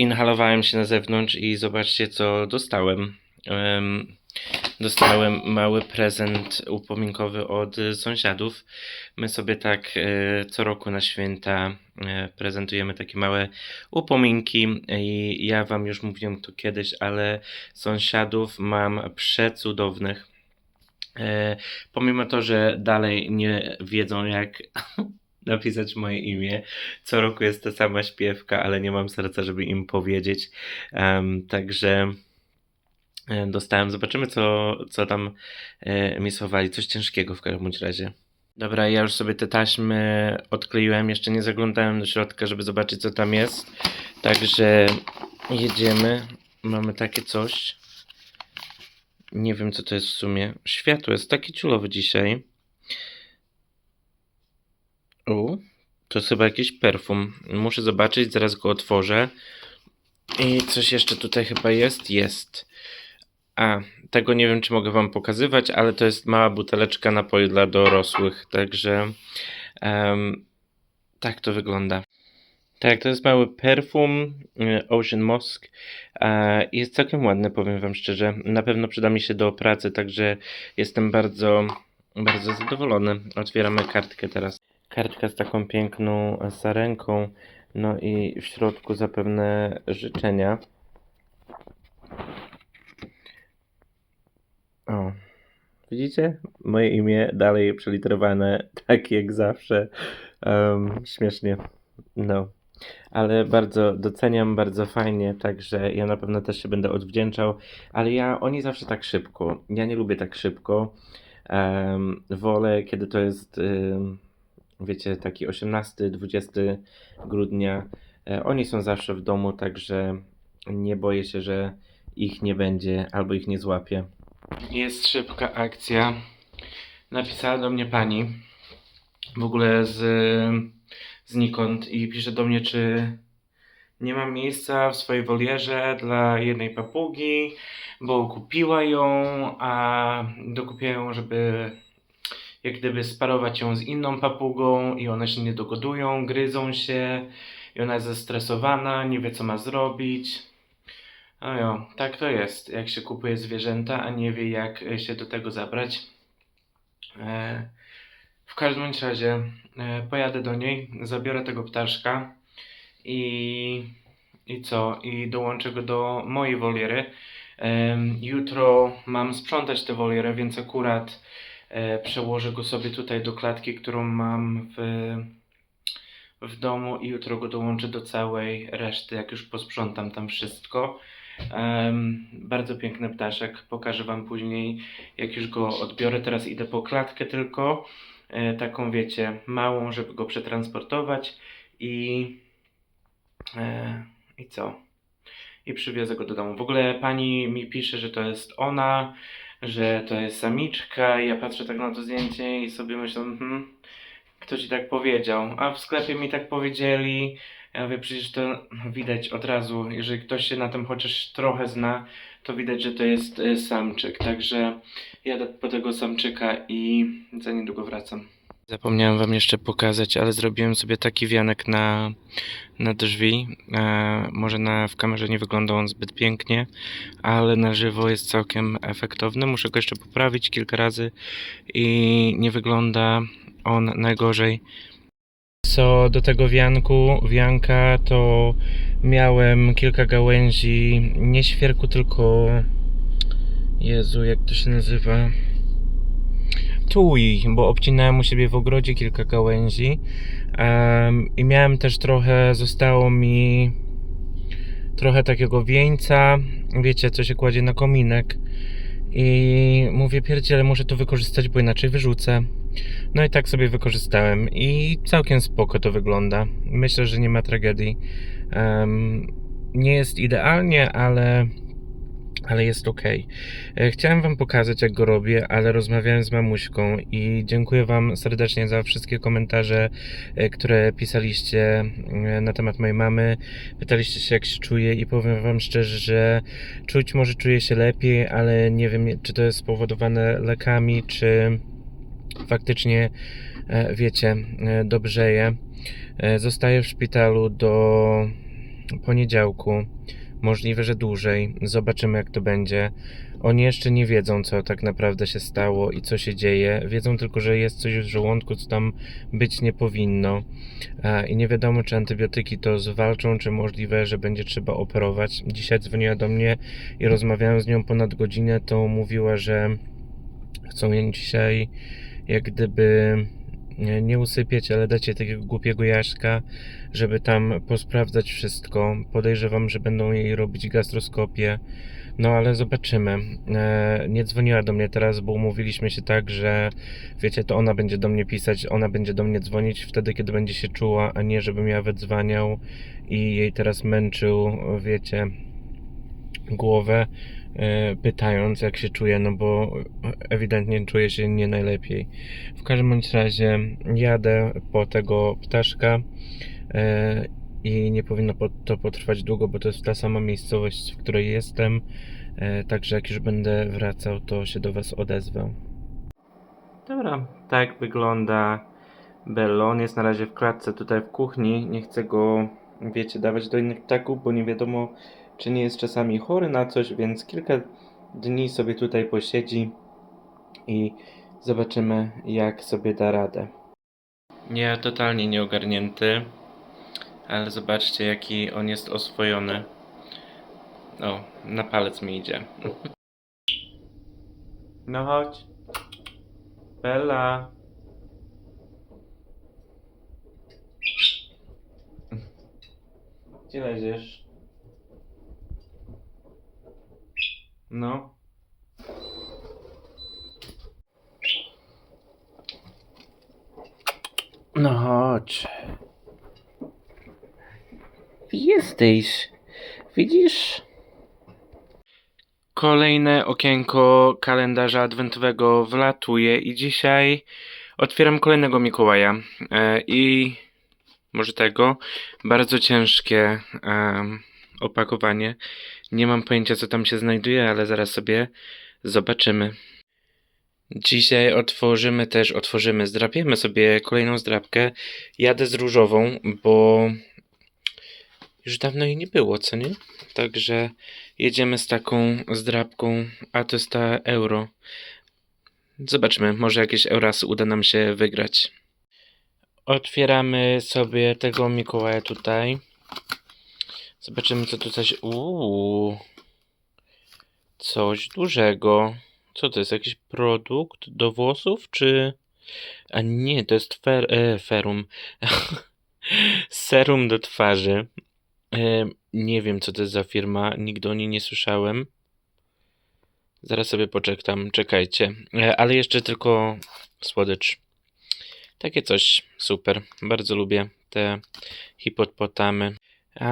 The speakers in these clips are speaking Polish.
inhalowałem się na zewnątrz i zobaczcie, co dostałem. Em, Dostałem mały prezent upominkowy od sąsiadów. My sobie tak e, co roku na święta e, prezentujemy takie małe upominki i ja wam już mówiłem to kiedyś, ale sąsiadów mam przecudownych. E, pomimo to, że dalej nie wiedzą jak napisać moje imię, co roku jest ta sama śpiewka, ale nie mam serca, żeby im powiedzieć. Em, także e, dostałem, zobaczymy co, co tam e, mi schowali, coś ciężkiego w każdym razie. Dobra, ja już sobie te taśmy odkleiłem, jeszcze nie zaglądałem do środka, żeby zobaczyć co tam jest. Także jedziemy. Mamy takie coś. Nie wiem co to jest w sumie. Światło jest taki ciulowy dzisiaj. U, to jest chyba jakiś perfum. Muszę zobaczyć, zaraz go otworzę. I coś jeszcze tutaj chyba jest? Jest. A, tego nie wiem, czy mogę Wam pokazywać, ale to jest mała buteleczka napoju dla dorosłych, także em, tak to wygląda. Tak, to jest mały perfum y, Ocean Mosk. E, Jest całkiem ładny, powiem Wam szczerze. Na pewno przyda mi się do pracy, także jestem bardzo, bardzo zadowolony. Otwieramy kartkę teraz. Kartka z taką piękną sarenką, no i w środku zapewne życzenia. O, widzicie? Moje imię dalej przeliterowane, tak jak zawsze. Em, śmiesznie. No. Ale bardzo doceniam, bardzo fajnie, także ja na pewno też się będę odwdzięczał. Ale ja, oni zawsze tak szybko. Ja nie lubię tak szybko. Em, wolę, kiedy to jest, ym, wiecie, taki 18-20 grudnia. E, oni są zawsze w domu, także nie boję się, że ich nie będzie albo ich nie złapię. Jest szybka akcja. Napisała do mnie pani w ogóle z, znikąd i pisze do mnie, czy nie ma miejsca w swojej wolierze dla jednej papugi, bo kupiła ją, a dokupiła ją, żeby jak gdyby sparować ją z inną papugą i one się nie dogodują, gryzą się i ona jest zestresowana, nie wie co ma zrobić. No jo, tak to jest, jak się kupuje zwierzęta, a nie wie jak e, się do tego zabrać. E, w każdym razie e, pojadę do niej, zabiorę tego ptaszka i, i co? I dołączę go do mojej woliery. Em, jutro mam sprzątać tę wolierę, więc akurat e, przełożę go sobie tutaj do klatki, którą mam w, w domu i jutro go dołączę do całej reszty, jak już posprzątam tam wszystko. Em, bardzo piękny ptaszek, pokażę Wam później, jak już go odbiorę. Teraz idę po klatkę tylko, e, taką wiecie, małą, żeby go przetransportować i, e, i co? I przywiozę go do domu. W ogóle pani mi pisze, że to jest ona, że to jest samiczka i ja patrzę tak na to zdjęcie i sobie myślę, hmm, kto ci tak powiedział? A w sklepie mi tak powiedzieli. Ja mówię, przecież to widać od razu, jeżeli ktoś się na tym chociaż trochę zna, to widać, że to jest e, samczyk. Także jadę po tego samczyka i za niedługo wracam. Zapomniałem wam jeszcze pokazać, ale zrobiłem sobie taki wianek na, na drzwi. E, może na, w kamerze nie wygląda on zbyt pięknie, ale na żywo jest całkiem efektowny. Muszę go jeszcze poprawić kilka razy i nie wygląda on najgorzej. Co do tego wianku, wianka, to miałem kilka gałęzi, nie świerku, tylko Jezu, jak to się nazywa? Tui, bo obcinałem u siebie w ogrodzie kilka gałęzi Em, i miałem też trochę, zostało mi trochę takiego wieńca, wiecie, co się kładzie na kominek i mówię, pierdziele, muszę to wykorzystać, bo inaczej wyrzucę. No i tak sobie wykorzystałem i całkiem spoko to wygląda. Myślę, że nie ma tragedii. Em, nie jest idealnie, ale, ale jest ok. Chciałem Wam pokazać, jak go robię, ale rozmawiałem z mamuśką i dziękuję Wam serdecznie za wszystkie komentarze, e, które pisaliście e, na temat mojej mamy. Pytaliście się, jak się czuję i powiem Wam szczerze, że czuć może czuję się lepiej, ale nie wiem, czy to jest spowodowane lekami, czy faktycznie, e, wiecie, e, dobrzeje. E, Zostaję w szpitalu do poniedziałku. Możliwe, że dłużej. Zobaczymy, jak to będzie. Oni jeszcze nie wiedzą, co tak naprawdę się stało i co się dzieje. Wiedzą tylko, że jest coś w żołądku, co tam być nie powinno. E, I nie wiadomo, czy antybiotyki to zwalczą, czy możliwe, że będzie trzeba operować. Dzisiaj dzwoniła do mnie i rozmawiałem z nią ponad godzinę. To mówiła, że chcą jej dzisiaj jak gdyby nie, usypiać, ale dać jej takiego głupiego jaśka, żeby tam posprawdzać wszystko. Podejrzewam, że będą jej robić gastroskopię. No ale zobaczymy. E, nie dzwoniła do mnie teraz, bo umówiliśmy się tak, że wiecie, to ona będzie do mnie pisać, ona będzie do mnie dzwonić wtedy, kiedy będzie się czuła, a nie żebym ja wydzwaniał i jej teraz męczył, wiecie, głowę pytając jak się czuje, no bo ewidentnie czuje się nie najlepiej. W każdym bądź razie jadę po tego ptaszka e, i nie powinno po- to potrwać długo, bo to jest ta sama miejscowość, w której jestem. E, Także jak już będę wracał, to się do Was odezwę. Dobra, tak wygląda Bello. On jest na razie w klatce tutaj w kuchni. Nie chcę go, wiecie, dawać do innych ptaków, bo nie wiadomo, czy nie jest czasami chory na coś, więc kilka dni sobie tutaj posiedzi i zobaczymy, jak sobie da radę. Nie, totalnie nieogarnięty, ale zobaczcie, jaki on jest oswojony. O, na palec mi idzie. No chodź. Bella. Gdzie leziesz? No. No chodź. Jesteś. Widzisz? Kolejne okienko kalendarza adwentowego wlatuje i dzisiaj otwieram kolejnego Mikołaja. E, I może tego. Bardzo ciężkie em, opakowanie. Nie mam pojęcia, co tam się znajduje, ale zaraz sobie zobaczymy. Dzisiaj otworzymy też, otworzymy, zdrapiemy sobie kolejną zdrapkę. Jadę z różową, bo już dawno jej nie było, co nie? Także jedziemy z taką zdrapką, a to jest ta euro. Zobaczmy, może jakieś eurasy uda nam się wygrać. Otwieramy sobie tego Mikołaja tutaj. Zobaczymy, co tu coś. Uuu. Coś dużego. Co to jest? Jakiś produkt do włosów, czy. A nie, to jest fer, e, ferum. Serum do twarzy. E, nie wiem, co to jest za firma. Nigdy o niej nie słyszałem. Zaraz sobie poczekam. Czekajcie. E, ale jeszcze tylko słodycz. Takie coś super. Bardzo lubię te hipopotamy.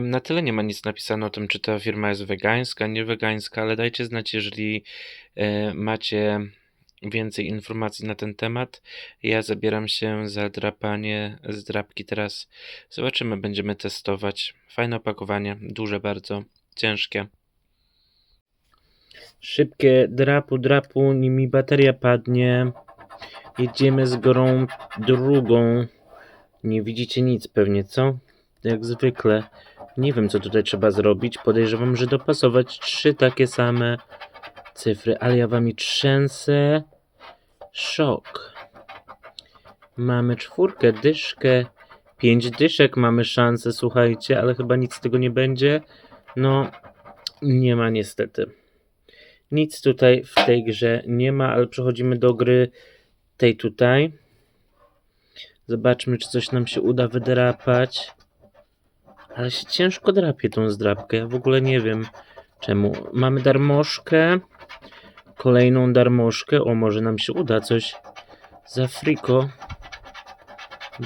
Na tyle nie ma nic napisane o tym, czy ta firma jest wegańska, nie wegańska, ale dajcie znać, jeżeli e, macie więcej informacji na ten temat. Ja zabieram się za drapanie z drapki teraz. Zobaczymy, będziemy testować. Fajne opakowanie, duże bardzo, ciężkie. Szybkie drapu, drapu, nim mi bateria padnie. Jedziemy z grą drugą. Nie widzicie nic pewnie, co? Jak zwykle. Nie wiem, co tutaj trzeba zrobić. Podejrzewam, że dopasować trzy takie same cyfry, ale ja wami trzęsę. Szok. Mamy czwórkę, dyszkę, pięć dyszek mamy szansę, słuchajcie, ale chyba nic z tego nie będzie. No, nie ma niestety. Nic tutaj w tej grze nie ma, ale przechodzimy do gry tej tutaj. Zobaczmy, czy coś nam się uda wydrapać. Ale się ciężko drapie tą zdrapkę. Ja w ogóle nie wiem czemu. Mamy darmożkę. Kolejną darmożkę. O, może nam się uda coś za friko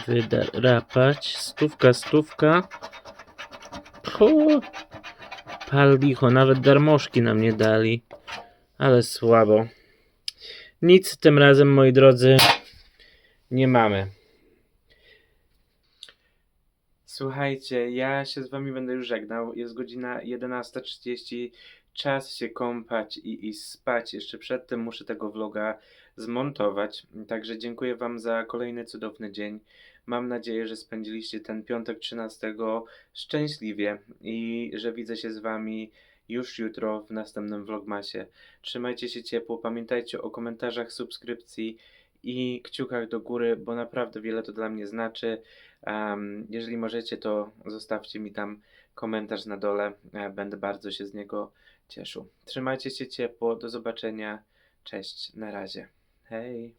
wydrapać. Stówka, stówka. Hu. Pal licho, nawet darmożki nam nie dali. Ale słabo. Nic tym razem, moi drodzy, nie mamy. Słuchajcie, ja się z wami będę już żegnał. Jest godzina 11.30. Czas się kąpać i, i spać. Jeszcze przedtem muszę tego vloga zmontować. Także dziękuję wam za kolejny cudowny dzień. Mam nadzieję, że spędziliście ten piątek 13 szczęśliwie i że widzę się z Wami już jutro w następnym vlogmasie. Trzymajcie się ciepło, pamiętajcie o komentarzach, subskrypcji i kciukach do góry, bo naprawdę wiele to dla mnie znaczy. Em, jeżeli możecie, to zostawcie mi tam komentarz na dole. E, Będę bardzo się z niego cieszył. Trzymajcie się ciepło, do zobaczenia. Cześć, na razie. Hej.